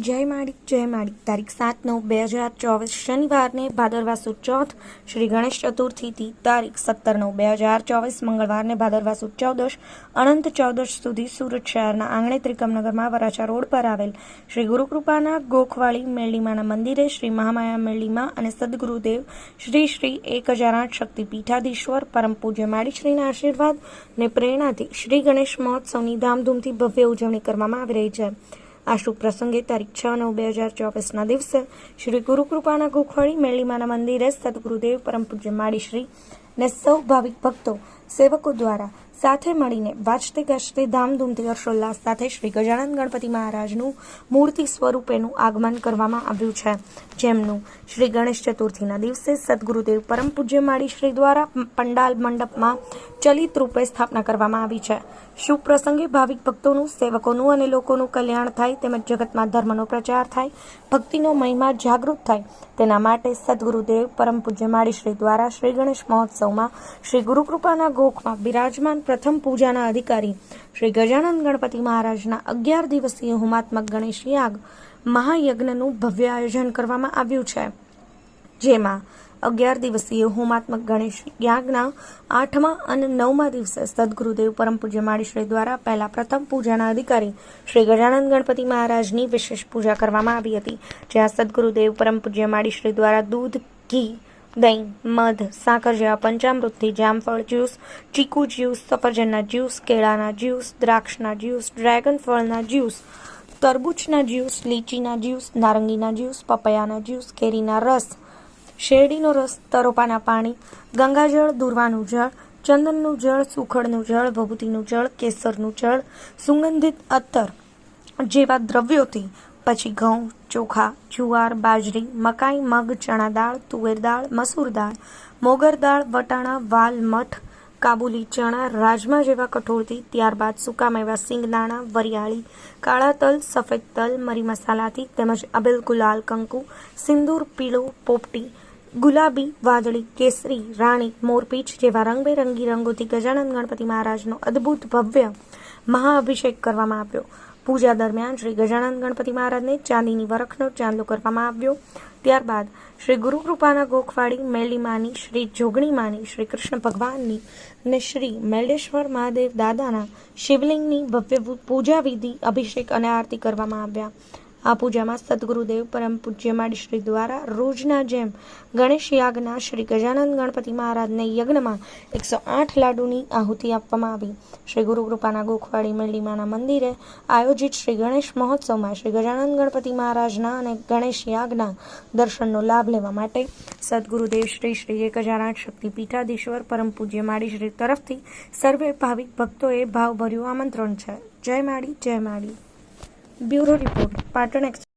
જય માણિક જય માણિક તારીખ સાત નવ બે હજાર ચોવીસ શનિવારને ભાદરવા સુદ ચોથ શ્રી ગણેશ ચતુર્થીથી તારીખ સત્તર નવ બે હજાર ચોવીસ મંગળવારને ભાદરવા સુદ ચૌદશ, અનંત ચૌદશ સુધી સુરત શહેરના આંગણે ત્રિકમનગરમાં વરાછા રોડ પર આવેલ શ્રી ગુરુકૃપાના ગોખવાળી મેળીમાના મંદિરે શ્રી મહામાયા મેળીમા અને સદગુરુદેવ શ્રી શ્રી એક હજાર આઠ શક્તિ પીઠાધીશ્વર પરમ પૂજ્ય માળીશ્રીના આશીર્વાદ ને પ્રેરણાથી શ્રી ગણેશ મહોત્સવની ધામધૂમથી ભવ્ય ઉજવણી કરવામાં આવી રહી છે. આ શુભ પ્રસંગે તારીખ છ નવ બે હજાર ચોવીસના દિવસે શ્રી ગુરુકૃપાના ગોખવાળી મેલીમાના મંદિરે સદગુરુદેવ પરમ પૂજ્ય માળીશ્રી ને સૌ ભાવિક ભક્તો સેવકો દ્વારા સાથે મળીને વાજતે ગાજતે ધામધૂમથી હર્ષોલ્લાસ સાથે શ્રી ગજાનંદ ગણપતિ મહારાજનું મૂર્તિ સ્વરૂપેનું આગમન કરવામાં આવ્યું છે. જેમનું શ્રી ગણેશ ચતુર્થીના દિવસે સદગુરુદેવ પરમ પૂજ્ય માળી શ્રી દ્વારા પંડાલ મંડપમાં ચલિત રૂપે સ્થાપના કરવામાં આવી છે. શુભ પ્રસંગે ભાવિક ભક્તોનું, સેવકોનું અને લોકોનું કલ્યાણ થાય તેમજ જગતમાં ધર્મનો પ્રચાર થાય, ભક્તિનો મહિમા જાગૃત થાય તેના માટે સદગુરુદેવ પરમ પૂજ્ય માળી શ્રી દ્વારા શ્રી ગણેશ મહોત્સવમાં શ્રી ગુરુકૃપાના ગોખમાં બિરાજમાન પ્રથમ પૂજાના અધિકારી શ્રી ગજાનંદ ગણપતિ મહારાજના અગિયાર દિવસીય હોમાત્મક ગણેશ યાગ મહાયજ્ઞનું ભવ્ય આયોજન કરવામાં આવ્યું છે. જેમાં અગિયાર દિવસીય હોમાત્મક ગણેશ યાગના આઠમા અને નવમા દિવસે સદગુરુદેવ પરમ પૂજ્ય માળીશ્રી દ્વારા પહેલા પ્રથમ પૂજાના અધિકારી શ્રી ગજાનંદ ગણપતિ મહારાજની વિશેષ પૂજા કરવામાં આવી હતી. જ્યાં સદગુરુદેવ પરમ પૂજ્ય માળીશ્રી દ્વારા દૂધ, ઘી દહીં, મધ, સાકર જેવા પંચામૃતથી જામફળ જ્યુસ, ચીકુ જ્યુસ, સફરજનના જ્યુસ, કેળાના જ્યુસ, દ્રાક્ષના જ્યુસ, ડ્રેગન ફળના જ્યુસ, તરબૂચના જ્યુસ, લીચીના જ્યુસ, નારંગીના જ્યુસ, પપૈયાના જ્યુસ, કેરીના રસ, શેરડીનો રસ, તરોપાના પાણી, ગંગાજળ, દુર્વાનું જળ, ચંદનનું જળ, સુખડનું જળ ભભૂતિનું જળ, કેસરનું જળ, સુગંધિત અત્તર જેવા દ્રવ્યોથી પછી ઘઉં, ચોખા, જુવાર, બાજરી, મકાઈ, મગ, ચણા દાળ, તુવેર દાળ, મસૂર દાળ, મોગર દાળ, વટાણા, વાલ, મઠ, કાબુલી ચણા, રાજમા જેવા કઠોળથી, ત્યારબાદ સૂકા મેવા સિંગદાણા વરિયાળી, કાળા તલ, સફેદ તલ, મરી મસાલાથી, તેમજ અબેલ ગુલાલ, કંકુ, સિંદૂર, પીળો, પોપટી, ગુલાબી, વાદળી, કેસરી, રાણી, મોરપીચ જેવા રંગબેરંગી રંગોથી ગજાનંદ ગણપતિ મહારાજનો અદ્ભુત ભવ્ય મહાઅભિષેક કરવામાં આવ્યો. પૂજા દરમિયાન શ્રી ગજાનંદ ગણપતિ મહારાજને ચાંદીની વરખનો ચાંદલો કરવામાં આવ્યો. ત્યારબાદ શ્રી ગુરુકૃપાના ગોખવાડી મેલીમાની, શ્રી જોગણીમાની, શ્રી કૃષ્ણ ભગવાનની અને શ્રી મેલેશ્વર મહાદેવ દાદાના શિવલિંગની ભવ્ય પૂજા વિધિ અભિષેક અને આરતી કરવામાં આવ્યા. આ પૂજામાં સદગુરુદેવ પરમ પૂજ્ય માડીશ્રી દ્વારા રોજના જેમ ગણેશ યાગના શ્રી ગજાનંદ ગણપતિ મહારાજને યજ્ઞમાં એકસો આઠ લાડુની આહુતિ આપવામાં આવી. શ્રી ગુરુકૃપાના ગોખવાડી મેરડીમાના મંદિરે આયોજિત શ્રી ગણેશ મહોત્સવમાં શ્રી ગજાનંદ ગણપતિ મહારાજના અને ગણેશ યાગના દર્શનનો લાભ લેવા માટે સદગુરુદેવ શ્રી શ્રી એક હજાર આઠ શક્તિ પીઠાધીશ્વર પરમ પૂજ્ય માડીશ્રી તરફથી સર્વે ભાવિક ભક્તોએ ભાવભર્યું આમંત્રણ છે. જય માળી જય માળી. Bureau report. પાટણ એક્સ